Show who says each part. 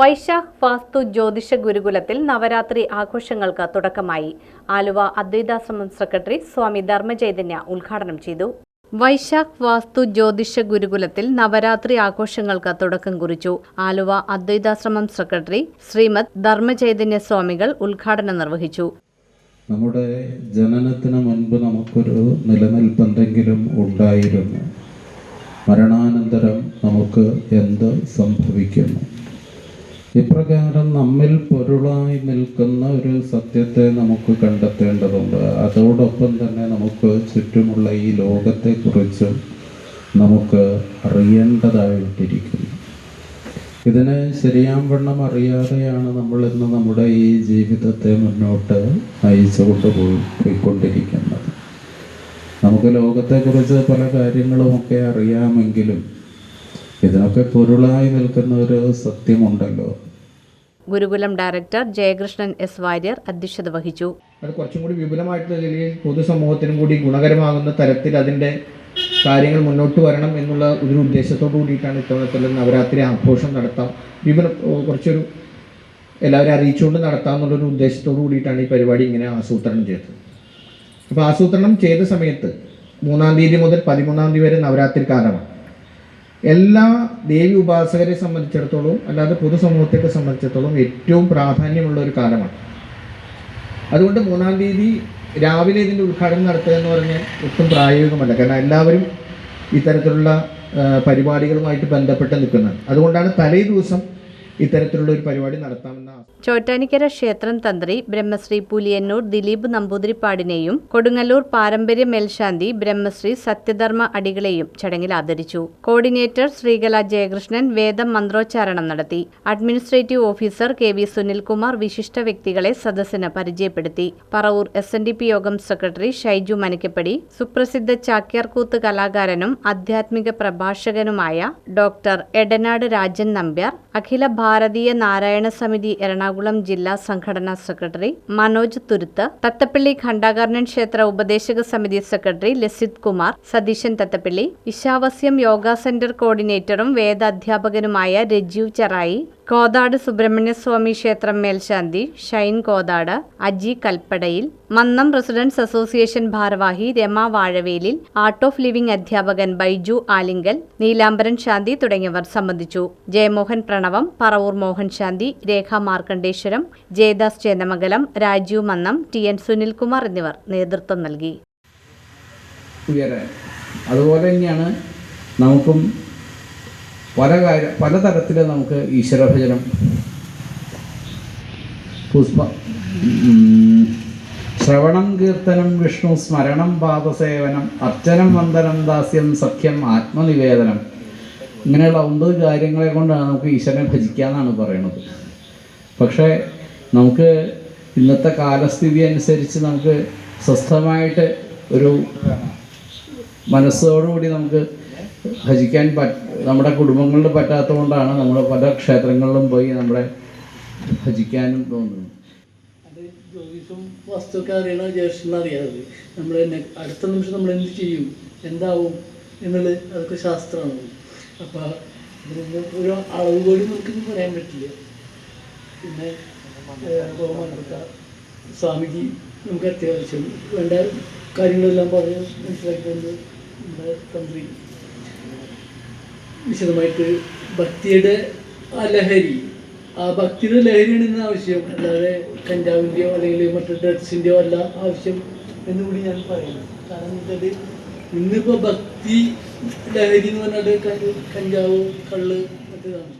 Speaker 1: വൈശാഖ് വാസ്തു ജ്യോതിഷ ഗുരുകുലത്തിൽ നവരാത്രി ആഘോഷങ്ങൾക്ക് തുടക്കമായി. ആലുവ അദ്വൈതാശ്രമം സെക്രട്ടറി സ്വാമി ധർമ്മചൈതന്യ ഉദ്ഘാടനം ചെയ്തു. വൈശാഖ് വാസ്തു ജ്യോതിഷ ഗുരുകുലത്തിൽ നവരാത്രി ആഘോഷങ്ങൾക്ക് തുടക്കം കുറിച്ചു. ആലുവ അദ്വൈതാശ്രമം സെക്രട്ടറി ശ്രീമദ് ധർമ്മചൈതന്യ സ്വാമികൾ ഉദ്ഘാടനം നിർവഹിച്ചു.
Speaker 2: നമ്മുടെ ജനനത്തിന് മുൻപ് നമുക്കൊരു നിലനിൽപ്പെന്തെങ്കിലും ഉണ്ടായിരുന്നു. മരണാനന്തരം നമുക്ക് എന്ത് സംഭവിക്കുന്നു? ഇപ്രകാരം നമ്മിൽ പൊരുളായി നിൽക്കുന്ന ഒരു സത്യത്തെ നമുക്ക് കണ്ടെത്തേണ്ടതുണ്ട്. അതോടൊപ്പം തന്നെ നമുക്ക് ചുറ്റുമുള്ള ഈ ലോകത്തെക്കുറിച്ചും നമുക്ക് അറിയേണ്ടതായിട്ടിരിക്കുന്നു. ഇതിനെ ശരിയാവണ്ണം അറിയാതെയാണ് നമ്മൾ ഇന്ന് നമ്മുടെ ഈ ജീവിതത്തെ മുന്നോട്ട് നയിച്ചുകൊണ്ട് പോയി പോയിക്കൊണ്ടിരിക്കുന്നത്. നമുക്ക് ലോകത്തെക്കുറിച്ച് പല കാര്യങ്ങളുമൊക്കെ അറിയാമെങ്കിലും ഇതിനൊക്കെ പൊരുളായി നിൽക്കുന്ന ഒരു സത്യമുണ്ടല്ലോ.
Speaker 1: ഗുരുകുലം ഡയറക്ടർ ജയകൃഷ്ണൻ എസ് വാര്യർ അധ്യക്ഷത വഹിച്ചു.
Speaker 3: അത് കുറച്ചും കൂടി വിപുലമായിട്ടുള്ള രീതിയിൽ പൊതുസമൂഹത്തിനും കൂടി ഗുണകരമാകുന്ന തരത്തിൽ അതിന്റെ കാര്യങ്ങൾ മുന്നോട്ട് വരണം എന്നുള്ള ഒരു ഉദ്ദേശത്തോടു കൂടിയിട്ടാണ് ഇത്തവണത്തുള്ള നവരാത്രി ആഘോഷം നടത്താം. വിപുല കുറച്ചൊരു എല്ലാവരും അറിയിച്ചുകൊണ്ട് നടത്താം എന്നുള്ളൊരു ഉദ്ദേശത്തോടു കൂടിയിട്ടാണ് ഈ പരിപാടി ഇങ്ങനെ ആസൂത്രണം ചെയ്തത്. അപ്പോൾ ആസൂത്രണം ചെയ്ത സമയത്ത് മൂന്നാം തീയതി മുതൽ പതിമൂന്നാം തീയതി വരെ നവരാത്രി കാലമാണ്. എല്ലാ ദേവി ഉപാസകരെ സംബന്ധിച്ചിടത്തോളം അല്ലാതെ പൊതുസമൂഹത്തെ സംബന്ധിച്ചിടത്തോളം ഏറ്റവും പ്രാധാന്യമുള്ള ഒരു കാലമാണ്. അതുകൊണ്ട് മൂന്നാം തീയതി രാവിലെ ഇതിന്റെ ഉദ്ഘാടനം നടത്തുക എന്ന് പറഞ്ഞാൽ ഒട്ടും പ്രായോഗികമല്ല. കാരണം എല്ലാവരും ഇത്തരത്തിലുള്ള പരിപാടികളുമായിട്ട് ബന്ധപ്പെട്ട് നിൽക്കുന്നത്. അതുകൊണ്ടാണ് തലേ ദിവസം ഇത്തരത്തിലുള്ള ഒരു പരിപാടി നടത്താമെന്ന
Speaker 1: ചോറ്റാനിക്കര ക്ഷേത്രം തന്ത്രി ബ്രഹ്മശ്രീ പുലിയന്നൂർ ദിലീപ് നമ്പൂതിരിപ്പാടിനെയും കൊടുങ്ങല്ലൂർ പാരമ്പര്യ മേൽശാന്തി ബ്രഹ്മശ്രീ സത്യധർമ്മ അടികളെയും ചടങ്ങിൽ ആദരിച്ചു. കോർഡിനേറ്റർ ശ്രീകല ജയകൃഷ്ണൻ വേദം മന്ത്രോച്ചാരണം നടത്തി. Administrative officer K V Sunilkumar വിശിഷ്ട വ്യക്തികളെ സദസ്സിന് പരിചയപ്പെടുത്തി. Paravur S N D P Yogam secretary Shaiju Manakkappadi സുപ്രസിദ്ധ Chakyarkoothu കലാകാരനും ആധ്യാത്മിക പ്രഭാഷകനുമായ ഡോക്ടർ എടനാട് രാജൻ നമ്പ്യാർ അഖില ഭാരതീയ നാരായണ സമിതി എറണാകുളം ജില്ലാ സംഘടനാ സെക്രട്ടറി മനോജ് തുരുത്ത് തത്തപ്പള്ളി ഖണ്ഡാകർണൻ ക്ഷേത്ര ഉപദേശക സമിതി secretary Lasith Kumar Satheesan Thathappally Ishavasyam yoga centre കോർഡിനേറ്ററും വേദാധ്യാപകനുമായ രജീവ് ചെറായി കോതാട് സുബ്രഹ്മണ്യസ്വാമി ക്ഷേത്രം മേൽശാന്തി ഷൈൻ കോതാട് അജി കൽപ്പടയിൽ മന്നം റെസിഡൻസ് അസോസിയേഷൻ ഭാരവാഹി Rama Vazhavelil art of living അധ്യാപകൻ ബൈജു ആലിങ്കൽ നീലാംബരൻ ശാന്തി തുടങ്ങിയവർ സംബന്ധിച്ചു. ജയമോഹൻ പ്രണവം പറവൂർ മോഹൻ ശാന്തി രേഖ മാർക്കണ്ഡേശ്വരം ജയദാസ് ചേന്നമംഗലം രാജീവ് മന്നം ടി എൻ സുനിൽകുമാർ എന്നിവർ നേതൃത്വം നൽകി.
Speaker 4: അതുപോലെ തന്നെയാണ് നമുക്കും പല കാര്യ പലതരത്തിൽ നമുക്ക് ഈശ്വരഭജനം. പുഷ്പ ശ്രവണം കീർത്തനം വിഷ്ണു സ്മരണം പാദസേവനം അർച്ചനം വന്ദനം ദാസ്യം സഖ്യം ആത്മനിവേദനം. ഇങ്ങനെയുള്ള ഒമ്പത് കാര്യങ്ങളെ കൊണ്ടാണ് നമുക്ക് ഈശ്വരനെ ഭജിക്കാന്നാണ് പറയുന്നത് പക്ഷേ നമുക്ക് ഇന്നത്തെ കാലസ്ഥിതി അനുസരിച്ച് നമുക്ക് സ്വസ്ഥമായിട്ട് ഒരു മനസ്സോടുകൂടി നമുക്ക് ഭജിക്കാൻ പറ്റ നമ്മുടെ കുടുംബങ്ങളിൽ പറ്റാത്തത് കൊണ്ടാണ് നമ്മൾ പല ക്ഷേത്രങ്ങളിലും പോയി നമ്മുടെ ഭജിക്കാനും തോന്നുന്നത്.
Speaker 5: അത് ജ്യോതിഷവും വസ്തുവൊക്കെ അറിയണ ജ്യേഷ്ഠന് അറിയാതെ നമ്മൾ തന്നെ അടുത്ത നിമിഷം നമ്മൾ എന്ത് ചെയ്യും? എന്താവും? എന്നുള്ളത് അതൊക്കെ ശാസ്ത്രമാണ് അപ്പോൾ ഇതിനൊന്നും ഒരു അളവ് കൂടി നമുക്കൊന്നും പറയാൻ പറ്റില്ല. പിന്നെ സ്വാമിജി നമുക്ക് അത്യാവശ്യം വേണ്ട കാര്യങ്ങളെല്ലാം പറഞ്ഞ് മനസ്സിലാക്കിക്കൊണ്ട് നമ്മുടെ തന്ത്രി വിശദമായിട്ട് ഭക്തിയുടെ ആ ലഹരി ആ ഭക്തിയുടെ ലഹരിയാണ് ഇന്ന് ആവശ്യം. അല്ലാതെ കഞ്ചാവിന്റെയോ അല്ലെങ്കിൽ മറ്റു ഡ്രഗ്സിന്റെയോ അല്ല ആവശ്യം എന്ന് കൂടി ഞാൻ പറയുന്നു. കാരണം വെച്ചാൽ ഇന്നിപ്പോൾ ഭക്തി ലഹരി എന്ന് പറഞ്ഞാൽ കഞ്ചാവ് കള്ള് മറ്റേതാണ്.